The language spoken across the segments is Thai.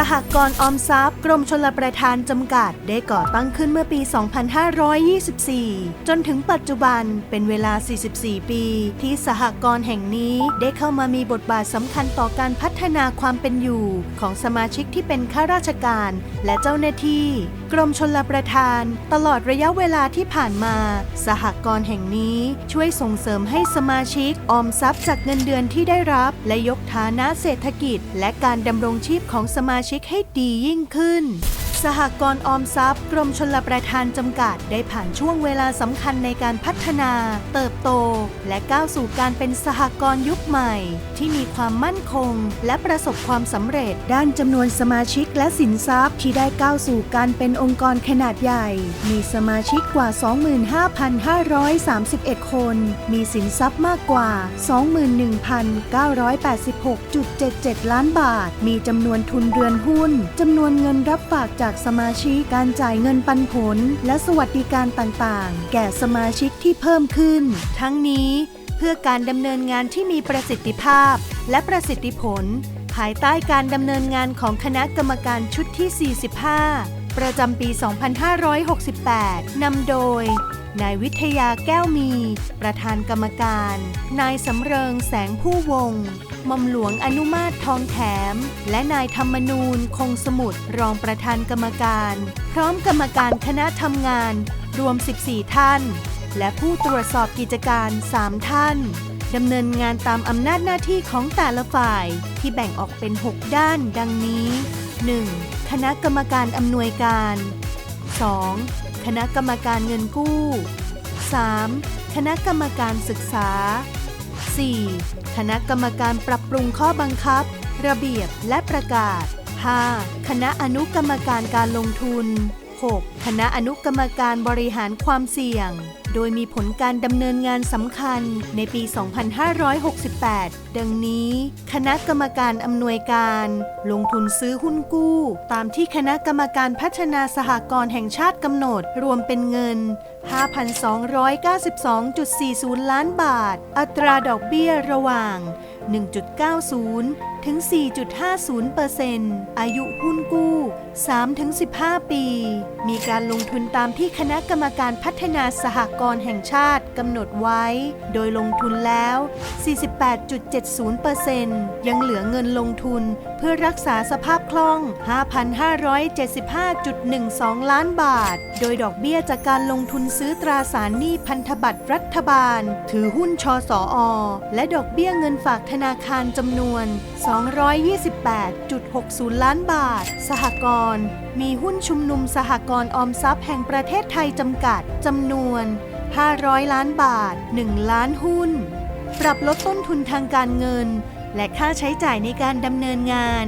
สหกรณ์ออมทรัพย์ กรมชลประทานจำกัด ได้ก่อตั้งขึ้นเมื่อปี 2524 จนถึงปัจจุบันเป็นเวลา 44 ปี ที่สหกรณ์แห่งนี้ได้เข้ามามีบทบาทสำคัญต่อการพัฒนาความเป็นอยู่ ของสมาชิกที่เป็นข้าราชการ และเจ้าหน้าที่ กรมชลประทาน ตลอดระยะเวลาที่ผ่านมา สหกรณ์แห่งนี้ช่วยส่งเสริมให้สมาชิกออมทรัพย์จากเงินเดือนที่ได้รับ และยกฐานะเศรษฐกิจ และการดำรงชีพของสมาชิกให้ดียิ่งขึ้น สหกรณ์ออมทรัพย์ กรมชลประทานจำกัด ได้ผ่านช่วงเวลาสำคัญในการพัฒนา เติบโต และก้าวสู่การเป็นสหกรณ์ยุคใหม่ ที่มีความมั่นคง และประสบความสำเร็จ ด้านจำนวนสมาชิกและสินทรัพย์ที่ได้ก้าวสู่การเป็นองค์กรขนาดใหญ่ มีสมาชิกกว่า 25,531 คน มีสินทรัพย์มากกว่า 21,986.77 ล้านบาท มีจำนวนทุนเรือนหุ้นจำนวนเงินรับฝากจากสมาชิกการจ่ายเงินปันผล และสวัสดิการต่างๆ แก่สมาชิกที่เพิ่มขึ้น ทั้งนี้เพื่อการดำเนินงานที่มีประสิทธิภาพ และประสิทธิผล ภายใต้การดำเนินงานของคณะกรรมการชุดที่ 45 ประจำปี 2568 นำโดย นายวิทยาแก้วมี ประธานกรรมการ นายสำเริงแสงผู้วงศ์หม่อมหลวงอนุมาตทองแถม และนายธรรมนูญคงสมุทรรองประธานกรรมการ พร้อมกรรมการคณะทำงาน รวม 14 ท่าน และผู้ตรวจสอบกิจการ 3 ท่านดำเนินงานตามอำนาจหน้าที่ของแต่ละฝ่ายที่แบ่งออกเป็น 6 ด้านดังนี้ 1. คณะกรรมการอำนวยการ 2. คณะกรรมการเงินกู้ 3. คณะกรรมการศึกษา 4. คณะกรรมการปรับปรุงข้อบังคับ ระเบียบและประกาศ 5. คณะอนุกรรมการการลงทุน 6. คณะอนุกรรมการบริหารความเสี่ยง โดยมีผลการดำเนินงานสำคัญในปี 2568 ดังนี้ คณะกรรมการอำนวยการ ลงทุนซื้อหุ้นกู้ ตามที่คณะกรรมการพัฒนาสหกรณ์แห่งชาติกำหนด รวมเป็นเงิน 5,292.40 ล้านบาท อัตราดอกเบี้ยระหว่าง 1.90 ถึง 4.50%อายุหุ้นกู้ 3-15 ปี มีการการลงทุนตามที่คณะกรรมการพัฒนาสหกรณ์แห่งชาติกำหนดไว้ โดยลงทุนแล้ว 48.70%ยังเหลือเงินลงทุนเพื่อรักษาสภาพคล่อง 5,575.12 ล้านบาท โดยดอกเบี้ยจากการลงทุนซื้อตราสารหนี้พันธบัตรรัฐบาล ถือหุ้นชสอและดอกเบี้ยเงินฝากธนาคารจำนวน 228.60 ล้านบาท สหกรณ์มีหุ้นชุมนุมสหกรณ์อมทรัพย์แห่งประเทศไทยจำกัดจำนวน 500 ล้านบาท 1 ล้านหุ้น ปรับลดต้นทุนทางการเงิน และค่าใช้จ่ายในการดำเนินงาน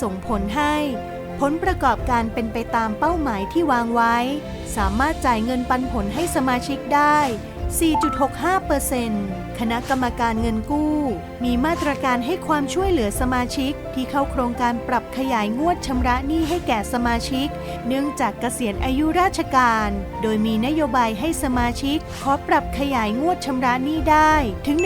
ส่งผลให้ ผลประกอบการเป็นไปตามเป้าหมายที่วางไว้ สามารถจ่ายเงินปันผลให้สมาชิกได้ 4.65%คณะกรรมการเงินกู้ มีมาตรการให้ความช่วยเหลือสมาชิก ที่เข้าโครงการปรับขยายงวดชำระหนี้ให้แก่สมาชิก เนื่องจากเกษียณอายุราชการ โดยมีนโยบายให้สมาชิก ขอปรับขยายงวดชำระหนี้ได้ถึง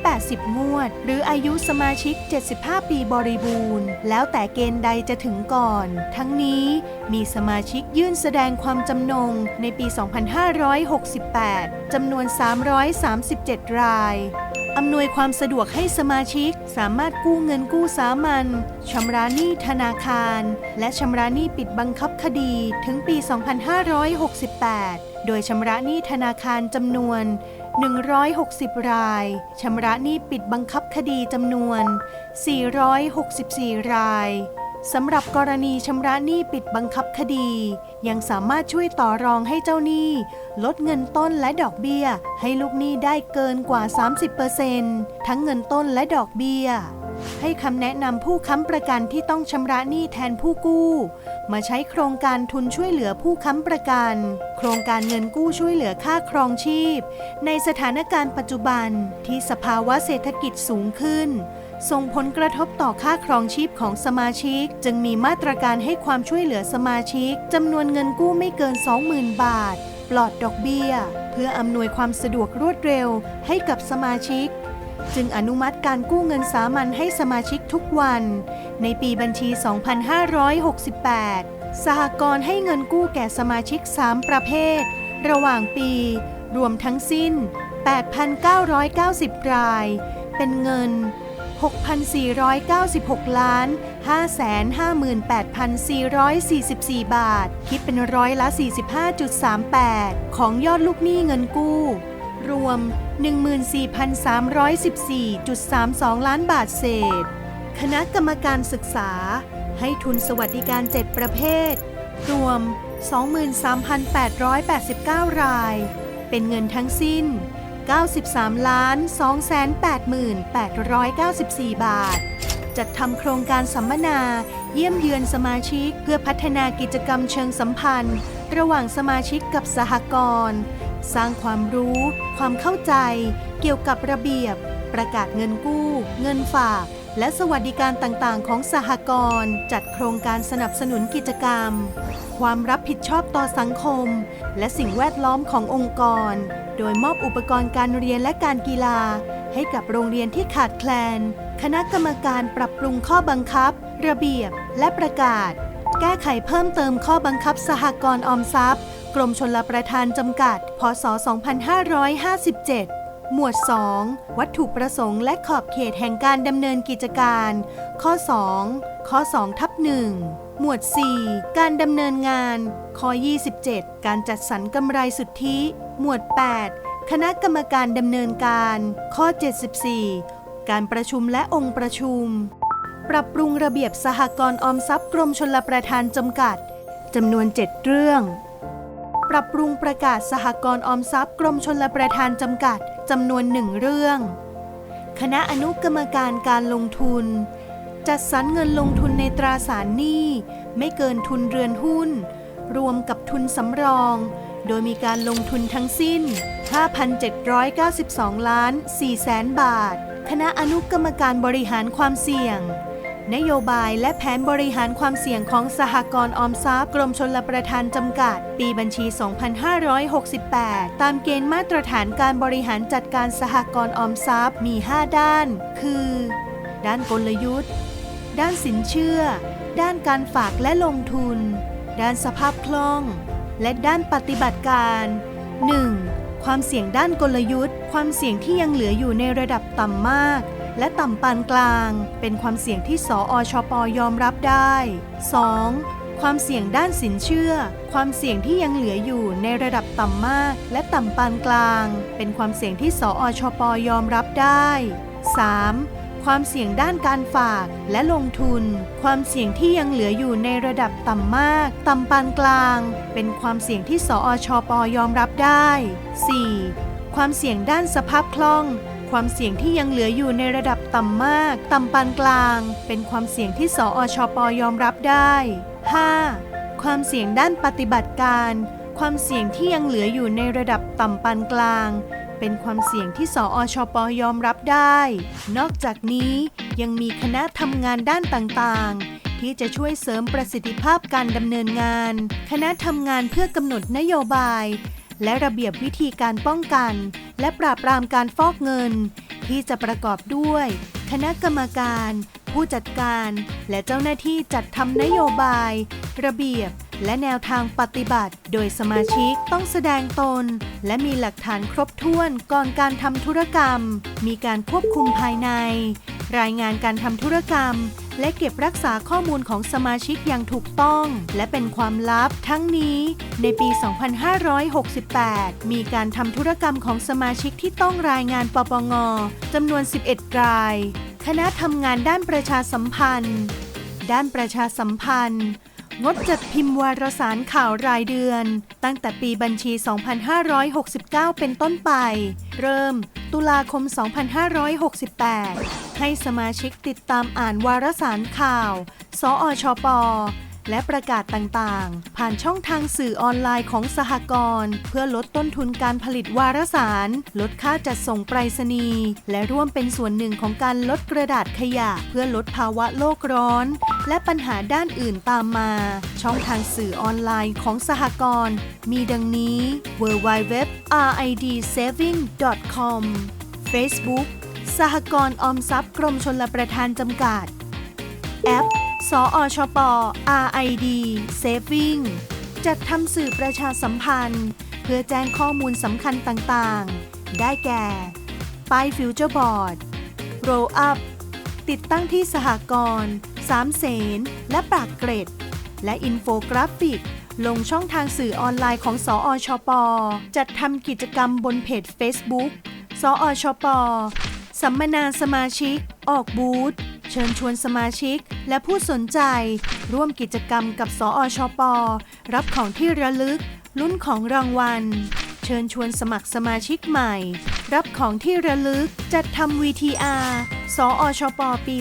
180 งวด หรืออายุสมาชิก 75 ปีบริบูรณ์ แล้วแต่เกณฑ์ใดจะถึงก่อน ทั้งนี้มีสมาชิกยื่นแสดงความจำนงในปี 2568จำนวน337 รายอำนวยความสะดวกให้สมาชิกสามารถกู้เงินกู้สามัญชำระหนี้ธนาคาร และชำระหนี้ปิดบังคับคดีถึงปี 2568 โดยชำระหนี้ธนาคารจำนวน 160 รายชำระหนี้ปิดบังคับคดีจำนวน 464 ราย สำหรับกรณีชำระหนี้ปิดบังคับคดี ยังสามารถช่วยต่อรองให้เจ้าหนี้ ลดเงินต้นและดอกเบี้ย ให้ลูกหนี้ได้เกินกว่า 30%ทั้งเงินต้นและดอกเบี้ย ให้คำแนะนำผู้ค้ำประกันที่ต้องชำระหนี้แทนผู้กู้ มาใช้โครงการทุนช่วยเหลือผู้ค้ำประกัน โครงการเงินกู้ช่วยเหลือค่าครองชีพ ในสถานการณ์ปัจจุบันที่สภาวะเศรษฐกิจสูงขึ้น ส่งผลกระทบต่อค่าครองชีพของสมาชิก จึงมีมาตรการให้ความช่วยเหลือสมาชิกจำนวนเงินกู้ไม่เกิน 20,000 บาท ปลอดดอกเบี้ย เพื่ออำนวยความสะดวกรวดเร็วให้กับสมาชิก จึงอนุมัติการกู้เงินสามัญให้สมาชิกทุกวัน ในปีบัญชี 2568 สหกรณ์ให้เงินกู้แก่สมาชิก 3 ประเภท ระหว่างปี รวมทั้งสิ้น 8,990 ราย เป็นเงิน 6,496 ล้าน 558,444 บาท คิดเป็นร้อยละ 45.38 ของยอดลูกหนี้เงินกู้ รวม 14,314.32 ล้านบาทเศษ คณะกรรมการศึกษา ให้ทุนสวัสดิการ 7 ประเภท รวม 23,889 ราย เป็นเงินทั้งสิ้น 93ล้าน288,894 บาท จัดทำโครงการสัมมนา เยี่ยมเยือนสมาชิก เพื่อพัฒนากิจกรรมเชิงสัมพันธ์ ระหว่างสมาชิกกับสหกรณ์สร้างความรู้ ความเข้าใจ เกี่ยวกับระเบียบ ประกาศเงินกู้ เงินฝาก และสวัสดิการต่างๆ ของสหกรณ์จัดโครงการสนับสนุนกิจกรรม ความรับผิดชอบต่อสังคม และสิ่งแวดล้อมขององค์กร โดยมอบอุปกรณ์การเรียนและการกีฬา ให้กับโรงเรียนที่ขาดแคลน คณะกรรมการปรับปรุงข้อบังคับ ระเบียบ และประกาศ แก้ไขเพิ่มเติมข้อบังคับสหกรณ์ออมทรัพย์ กรมชลประทานจำกัด พศ 2557หมวด 2 วัตถุประสงค์และขอบเขตแห่งการดำเนินกิจการ ข้อ 2 ข้อ2ทับ1 หมวด 4 การดำเนินงานข้อ27 การจัดสรรกำไรสุทธิ หมวด 8 คณะกรรมการดำเนินการ ข้อ 74 การประชุมและองค์ประชุม ปรับปรุงระเบียบสหกรณ์ออมทรัพย์กรมชลประทานจำกัดจำนวน 7 เรื่อง ปรับปรุงประกาศสหกรณ์ออมทรัพย์กรมชลประทานจำกัดจำนวนหนึ่งเรื่อง คณะอนุกรรมการการลงทุน จัดสรรเงินลงทุนในตราสารหนี้ไม่เกินทุนเรือนหุ้น รวมกับทุนสำรอง โดยมีการลงทุนทั้งสิ้น 5,792 ล้าน4แสนบาท คณะอนุกรรมการบริหารความเสี่ยง นโยบายและแผนบริหารความเสี่ยงของสหกรณ์ออมทรัพย์กรมชลประทานจำกัด ปีบัญชี 2568 ตามเกณฑ์มาตรฐานการบริหารจัดการสหกรณ์ออมทรัพย์มี 5 ด้าน คือ ด้านกลยุทธ์ ด้านสินเชื่อ ด้านการฝากและลงทุน ด้านสภาพคล่อง และด้านปฏิบัติการ 1. ความเสี่ยงด้านกลยุทธ์ ความเสี่ยงที่ยังเหลืออยู่ในระดับต่ำมาก และต่ำปานกลาง เป็นความเสี่ยงที่สออชปยอมรับได้ 2. ความเสี่ยงด้านสินเชื่อ ความเสี่ยงที่ยังเหลืออยู่ในระดับต่ำมาก และต่ำปานกลาง เป็นความเสี่ยงที่สอชปยอมรับได้ 3. ความเสี่ยงด้านการฝากและลงทุน ความเสี่ยงที่ยังเหลืออยู่ในระดับต่ำมาก ต่ำปานกลาง เป็นความเสี่ยงที่สอชปอยอมรับได้ 4. ความเสี่ยงด้านสภาพคล่อง ความเสี่ยงที่ยังเหลืออยู่ในระดับต่ำมาก ต่ำปานกลาง เป็นความเสี่ยงที่สอชปอยอมรับได้ 5. ความเสี่ยงด้านปฏิบัติการ ความเสี่ยงที่ยังเหลืออยู่ในระดับต่ำปานกลาง เป็นความเสี่ยงที่สอชปยอมรับได้ นอกจากนี้ยังมีคณะทำงานด้านต่างๆ ที่จะช่วยเสริมประสิทธิภาพการดำเนินงาน คณะทำงานเพื่อกำหนดนโยบาย และระเบียบวิธีการป้องกัน และปราบปรามการฟอกเงิน ที่จะประกอบด้วย คณะกรรมการ ผู้จัดการ และเจ้าหน้าที่จัดทำนโยบาย ระเบียบ และแนวทางปฏิบัติ โดยสมาชิกต้องแสดงตน และมีหลักฐานครบถ้วนก่อนการทำธุรกรรม มีการควบคุมภายใน รายงานการทำธุรกรรม และเก็บรักษาข้อมูลของสมาชิกอย่างถูกต้อง และเป็นความลับ ทั้งนี้ในปี 2568 มีการทำธุรกรรมของสมาชิกที่ต้องรายงานปปงจำนวน 11 ราย คณะทำงานด้านประชาสัมพันธ์ ด้านประชาสัมพันธ์ งดจัดพิมพ์วารสารข่าวรายเดือน ตั้งแต่ปีบัญชี 2569 เป็นต้นไป เริ่ม ตุลาคม 2568 ให้สมาชิกติดตามอ่านวารสารข่าว สอชอปอ และประกาศต่างๆ ผ่านช่องทางสื่อออนไลน์ของสหกรณ์เพื่อลดต้นทุนการผลิตวารสาร ลดค่าจัดส่งไปรษณีย์และร่วมเป็นส่วนหนึ่งของการลดกระดาษขยะ เพื่อลดภาวะโลกร้อน และปัญหาด้านอื่นตามมา ช่องทางสื่อออนไลน์ของสหกรณ์มีดังนี้ www.ridsaving.com Facebook สหกรณ์ออมทรัพย์กรมชลประทานจำกัด แอป สอชป RID Saving จัดทำสื่อประชาสัมพันธ์ เพื่อแจ้งข้อมูลสำคัญต่างๆ ได้แก่ ป้ายฟิวเจอร์บอร์ด Roll Up ติดตั้งที่สหกรณ์สามเสน และปากเกร็ด และอินโฟกราฟิก ลงช่องทางสื่อออนไลน์ของสอชป จัดทำกิจกรรมบนเพจ Facebook สอชป สัมมนาสมาชิก ออกบูธ ชิญชวนสมาชิก และผู้สนใจ ร่วมกิจกรรมกับสอชปรับของที่ระลึก ลุ้นของรางวัล เชิญชวนสมัครสมาชิกใหม่ รับของที่ระลึก จัดทำ VTR สอชปปี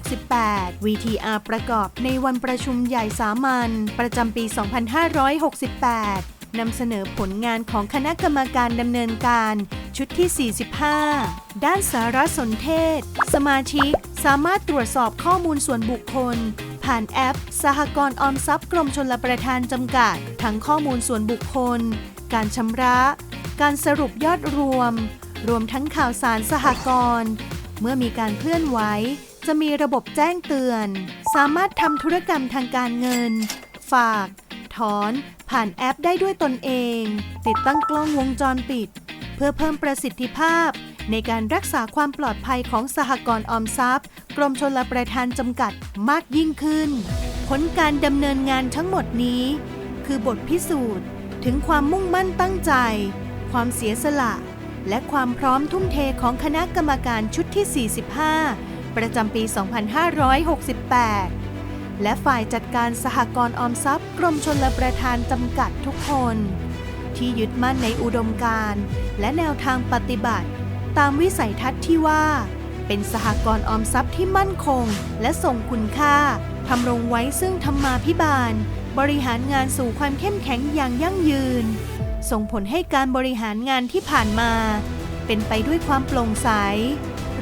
2568 VTR ประกอบในวันประชุมใหญ่สามัญประจำปี 2568 นำเสนอผลงานของคณะกรรมการดำเนินการ ชุดที่ 45 ด้านสารสนเทศ สมาชิกสามารถตรวจสอบข้อมูลส่วนบุคคล ผ่านแอป สหกรณ์ออมทรัพย์กรมชลประทานจำกัด ทั้งข้อมูลส่วนบุคคล การชำระ การสรุปยอดรวม รวมทั้งข่าวสารสหกรณ์เมื่อมีการเคลื่อนไหวจะมีระบบแจ้งเตือน สามารถทำธุรกรรมทางการเงิน ฝาก ถอน ผ่านแอปได้ด้วยตนเอง ติดตั้งกล้องวงจรปิด เพื่อเพิ่มประสิทธิภาพ ในการรักษาความปลอดภัยของสหกรณ์ออมทรัพย์ กรมชลประทานจำกัดมากยิ่งขึ้น ผลการดำเนินงานทั้งหมดนี้ คือบทพิสูจน์ ถึงความมุ่งมั่นตั้งใจ ความเสียสละ และความพร้อมทุ่มเทของคณะกรรมการชุดที่ 45 ประจำปี 2568 และฝ่ายจัดการสหกรณ์ออมทรัพย์ กรมชลประทานจำกัดทุกคน ที่ยึดมั่นในอุดมการณ์ และแนวทางปฏิบัติ ตามวิสัยทัศน์ที่ว่า เป็นสหกรณ์ออมทรัพย์ที่มั่นคง และทรงคุณค่าทำรงไว้ซึ่งธรรมาภิบาล บริหารงานสู่ความเข้มแข็งอย่างยั่งยืน ส่งผลให้การบริหารงานที่ผ่านมา เป็นไปด้วยความโปร่งใส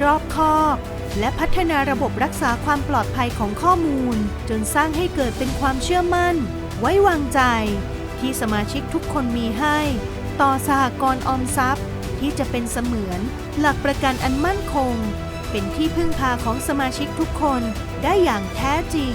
รอบคอบ และพัฒนาระบบรักษาความปลอดภัยของข้อมูล จนสร้างให้เกิดเป็นความเชื่อมั่น ไว้วางใจ ที่สมาชิกทุกคนมีให้ ต่อสหกรณ์ออมทรัพย์ ที่จะเป็นเสมือน หลักประกันอันมั่นคง เป็นที่พึ่งพาของสมาชิกทุกคนได้อย่างแท้จริง